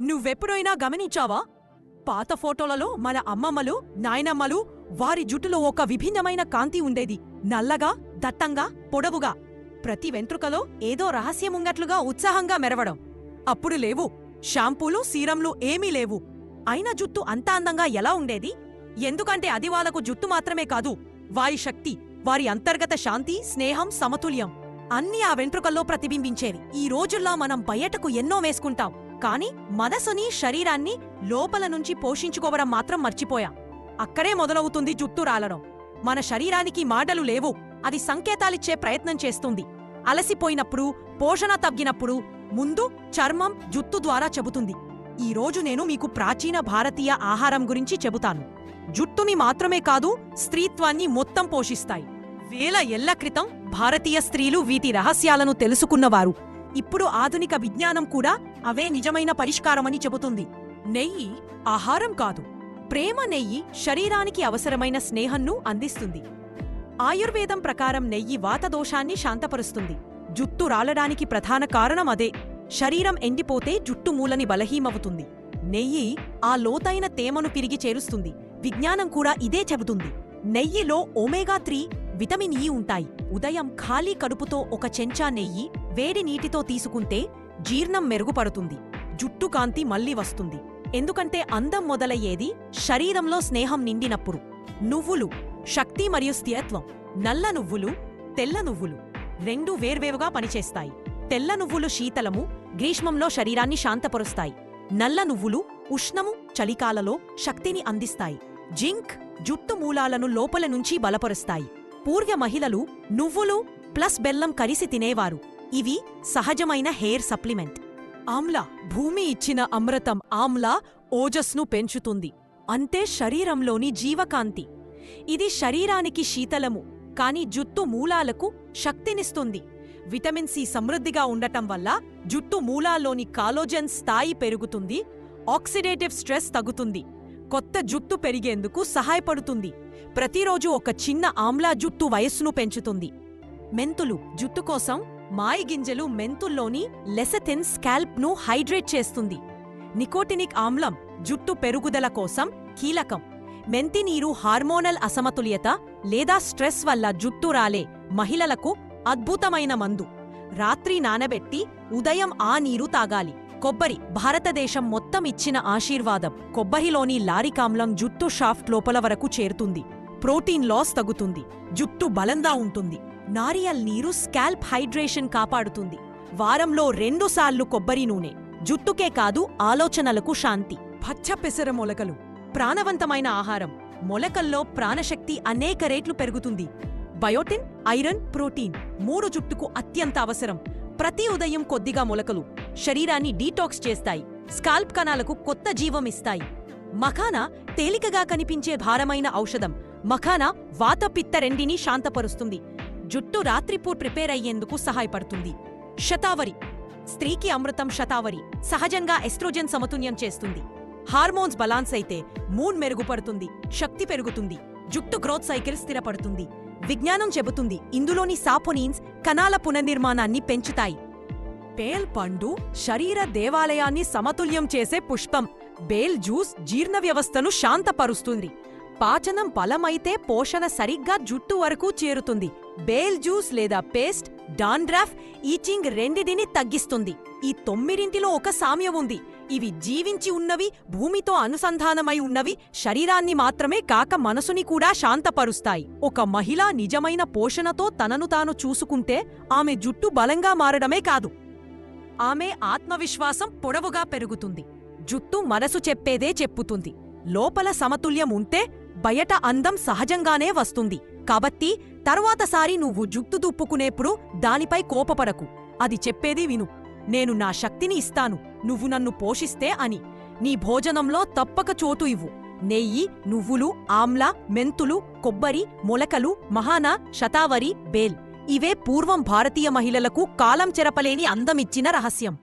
నువ్వెప్పుడైనా గమనించావా? పాత ఫోటోలలో మన అమ్మమ్మలు నాయనమ్మలు వారి జుట్టులో ఒక విభిన్నమైన కాంతి ఉండేది. నల్లగా దట్టంగా పొడవుగా. ప్రతి వెంట్రుకలో ఏదో రహస్యముంగట్లుగా ఉత్సాహంగా మెరవడం. అప్పుడు లేవు. షాంపూలు సీరంలు ఏమీ లేవు. అయినా జుట్టు అంత అందంగా ఎలా ఉండేది? ఎందుకంటే అది వాళ్ళకు జుట్టు మాత్రమే కాదు. వారి శక్తి వారి అంతర్గత శాంతి స్నేహం సమతుల్యం అన్నీ ఆ వెంట్రుకల్లో ప్రతిబింబించేవి. ఈ రోజుల్లో మనం బయటకు ఎన్నో వేసుకుంటాం. కాని మనసుని శరీరాన్ని లోపల నుంచి పోషించుకోవడం మాత్రం మర్చిపోయాం. అక్కడే మొదలవుతుంది జుట్టు రాలడం. మన శరీరానికి మాటలు లేవు. అది సంకేతాలిచ్చే ప్రయత్నం చేస్తుంది. అలసిపోయినప్పుడు పోషణ తగ్గినప్పుడు ముందు చర్మం జుట్టు ద్వారా చెబుతుంది. ఈ రోజు నేను మీకు ప్రాచీన భారతీయ ఆహారం గురించి చెబుతాను. జుట్టుని మాత్రమే కాదు స్త్రీత్వాన్ని మొత్తం పోషిస్తాయి. వేల ఏళ్ళ క్రితం భారతీయ స్త్రీలు వీటి రహస్యాలను తెలుసుకున్నవారు. ఇప్పుడు ఆధునిక విజ్ఞానం కూడా అవే నిజమైన పరిష్కారమని చెబుతుంది. నెయ్యి ఆహారం కాదు. ప్రేమ నెయ్యి శరీరానికి అవసరమైన స్నేహంను అందిస్తుంది. ఆయుర్వేదం ప్రకారం నెయ్యి వాతదోషాన్ని శాంతపరుస్తుంది. జుట్టు రాలడానికి ప్రధాన కారణం అదే. శరీరం ఎండిపోతే జుట్టు మూలని బలహీమవుతుంది నెయ్యి ఆ లోతైన తేమను తిరిగి చేరుస్తుంది. విజ్ఞానం కూడా ఇదే చెబుతుంది. నెయ్యిలో ఒమేగా త్రీ విటమిన్ ఈ ఉంటాయి. ఉదయం ఖాళీ కడుపుతో ఒక చెంచా నెయ్యి వేడి నీటితో తీసుకుంటే జీర్ణం మెరుగుపడుతుంది జుట్టు కాంతి మళ్ళీ వస్తుంది. ఎందుకంటే అందం మొదలయ్యేది శరీరంలో స్నేహం నిండినప్పుడు. నువ్వులు శక్తి మరియు స్థిరత్వం నల్ల నువ్వులు తెల్ల నువ్వులు రెండు వేర్వేరుగా పనిచేస్తాయి. తెల్ల నువ్వులు శీతలము గ్రీష్మంలో శరీరాన్ని శాంతపరుస్తాయి. నల్ల నువ్వులు ఉష్ణము చలికాలలో శక్తిని అందిస్తాయి. జింక్ జుట్టు మూలాలను లోపల నుంచి బలపరుస్తాయి. పూర్వ మహిళలు నువ్వులు ప్లస్ బెల్లం కలిసి తినేవారు. ఇవి సహజమైన హెయిర్ సప్లిమెంట్. ఆమ్లా భూమి ఇచ్చిన అమృతం ఆమ్లా ఓజస్ను పెంచుతుంది. అంతే శరీరంలోని జీవకాంతి. ఇది శరీరానికి శీతలము కాని జుట్టు మూలాలకు శక్తినిస్తుంది. విటమిన్ సి సమృద్ధిగా ఉండటం వల్ల జుట్టు మూలాల్లోని కాలోజన్ స్థాయి పెరుగుతుంది ఆక్సిడేటివ్ స్ట్రెస్ తగ్గుతుంది. కొత్త జుట్టు పెరిగేందుకు సహాయపడుతుంది. ప్రతిరోజు ఒక చిన్న ఆమ్లా జుట్టు వయస్సును పెంచుతుంది. మెంతులు జుట్టు కోసం మాయి గింజలు మెంతుల్లోని లెసథిన్ స్కాల్ప్ను హైడ్రేట్ చేస్తుంది. నికోటినిక్ ఆమ్లం జుట్టు పెరుగుదల కోసం కీలకం. మెంతి నీరు హార్మోనల్ అసమతుల్యత లేదా స్ట్రెస్ వల్ల జుట్టు రాలే మహిళలకు అద్భుతమైన మందు. రాత్రి నానబెట్టి ఉదయం ఆ నీరు తాగాలి. కొబ్బరి భారతదేశం మొత్తం ఇచ్చిన ఆశీర్వాదం. కొబ్బరిలోని లారికామ్లం జుట్టు షాఫ్ట్ లోపల వరకు చేరుతుంది. ప్రోటీన్ లాస్ తగ్గుతుంది. జుట్టు బలంగా ఉంటుంది. నారియల్ నీరు స్కాల్ప్ హైడ్రేషన్ కాపాడుతుంది. వారంలో రెండుసార్లు కొబ్బరి నూనె. జుట్టుకే కాదు ఆలోచనలకు శాంతి. పచ్చ పెసర మొలకలు. ప్రాణవంతమైన ఆహారం. మొలకల్లో ప్రాణశక్తి అనేక రేట్లు పెరుగుతుంది. బయోటిన్ ఐరన్ ప్రోటీన్ మూడు జుట్టుకు అత్యంత అవసరం. ప్రతి ఉదయం కొద్దిగా మొలకలు. శరీరాన్ని డీటాక్స్ చేస్తాయి. స్కాల్ప్ కణాలకు కొత్త జీవం ఇస్తాయి. మఖానా తేలికగా కనిపించే భారమైన ఔషధం. మఖానా వాతపిత్త రెండిని శాంతపరుస్తుంది. జుట్టు రాత్రిపూట్ ప్రిపేర్ అయ్యేందుకు సహాయపడుతుంది. శతావరి. స్త్రీకి అమృతం శతావరి. సహజంగా ఎస్ట్రోజెన్ సమతుల్యం చేస్తుంది. హార్మోన్స్ బలాన్స్ అయితే మూన్ మెరుగుపడుతుంది శక్తి పెరుగుతుంది జుట్టు గ్రోత్ సైకిల్ స్థిరపడుతుంది. విజ్ఞానం చెబుతుంది ఇందులోని సాపోనీన్స్ కణాల పునర్నిర్మాణాన్ని పెంచుతాయి. పేల్ పండు శరీర దేవాలయాన్ని సమతుల్యం చేసే పుష్పం. బేల్ జ్యూస్ జీర్ణ వ్యవస్థను శాంతపరుస్తుంది. పాచనం బలమైతే పోషణ సరిగ్గా జుట్టు వరకు చేరుతుంది. బేల్ జ్యూస్ లేదా పేస్ట్ డాండ్రాఫ్ ఈచింగ్ రెండిటిని తగ్గిస్తుంది. ఈ తొమ్మిదింటిలో ఒక సామ్యం ఉంది. ఇవి జీవించి ఉన్నవి భూమితో అనుసంధానమై ఉన్నవి శరీరాన్ని మాత్రమే కాక మనసుని కూడా శాంతపరుస్తాయి. ఒక మహిళ నిజమైన పోషణతో తనను తాను చూసుకుంటే ఆమె జుట్టు బలంగా మారడమే కాదు. ఆమె ఆత్మవిశ్వాసం పొడవుగా పెరుగుతుంది. జుట్టు మనసు చెప్పేదే చెప్పుతుంది. లోపల సమతుల్యం ఉంటే బయట అందం సహజంగానే వస్తుంది. కాబట్టి తరువాతసారి నువ్వు జుట్టు దుప్పుకునేప్పుడు దానిపై కోపపడకు. అది చెప్పేది విను. నేను నా శక్తిని ఇస్తాను. నువ్వు నన్ను పోషిస్తే అని. నీ భోజనంలో తప్పక చోటు ఇవ్వు. నెయ్యి నువ్వులు ఆమ్ల మెంతులు కొబ్బరి మొలకలు మహానా శతావరి బేల్. ఇవే పూర్వం భారతీయ మహిళలకు కాలం చెరపలేని అందమిచ్చిన రహస్యం.